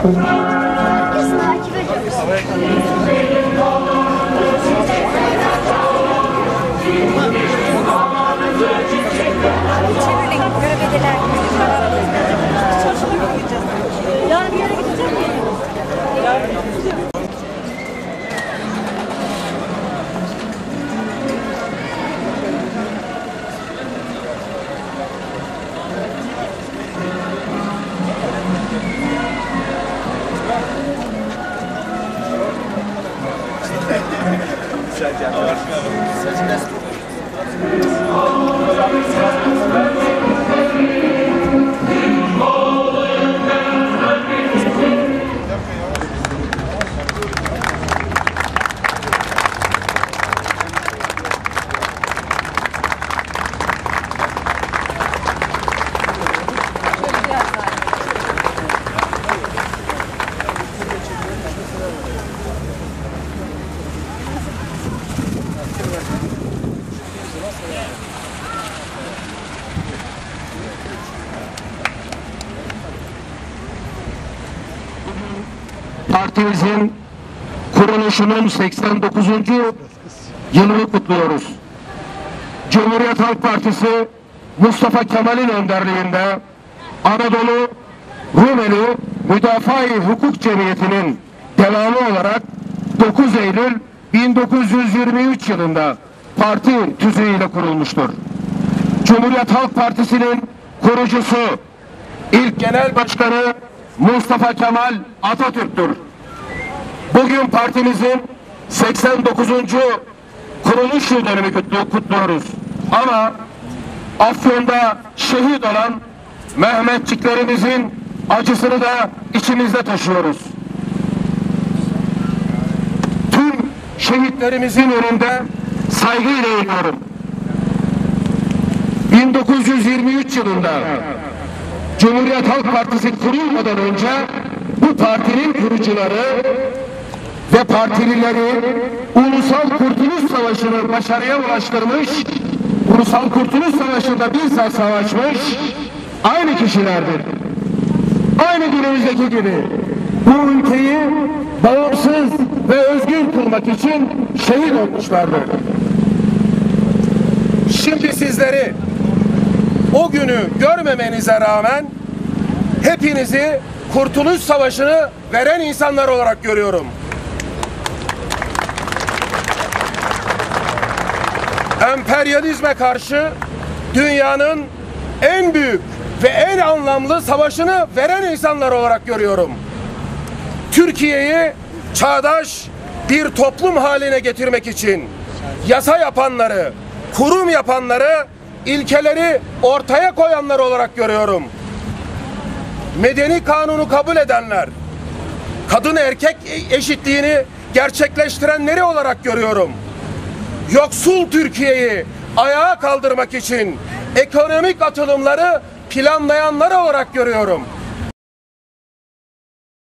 Thank. Güzel geldi. Şey. Saçı nasıl Partimizin kuruluşunun 89. yılını kutluyoruz. Cumhuriyet Halk Partisi Mustafa Kemal'in önderliğinde Anadolu Rumeli Müdafaa-i Hukuk Cemiyeti'nin devamı olarak 9 Eylül 1923 yılında parti tüzüğüyle kurulmuştur. Cumhuriyet Halk Partisi'nin kurucusu, ilk genel başkanı Mustafa Kemal Atatürk'tür. Bugün partimizin 89. kuruluş yıl dönümü kutlu- kutluyoruz. Ama Afyon'da şehit olan Mehmetçiklerimizin acısını da içimizde taşıyoruz. Tüm şehitlerimizin önünde saygıyla eğiliyorum. 1923 yılında Cumhuriyet Halk Partisi kurulmadan önce bu partinin kurucuları ve partilileri Ulusal Kurtuluş Savaşı'nı başarıya ulaştırmış, Ulusal Kurtuluş Savaşı'nda bizzat savaşmış aynı kişilerdir. Aynı günümüzdeki gibi bu ülkeyi bağımsız ve özgür kılmak için şehit olmuşlardır. Şimdi sizleri o günü görmemenize rağmen hepinizi Kurtuluş Savaşı'nı veren insanlar olarak görüyorum. Emperyalizme karşı dünyanın en büyük ve en anlamlı savaşını veren insanlar olarak görüyorum. Türkiye'yi çağdaş bir toplum haline getirmek için yasa yapanları, kurum yapanları, ilkeleri ortaya koyanlar olarak görüyorum. Medeni kanunu kabul edenler, kadın erkek eşitliğini gerçekleştirenleri olarak görüyorum. Yoksul Türkiye'yi ayağa kaldırmak için ekonomik atılımları planlayanlar olarak görüyorum.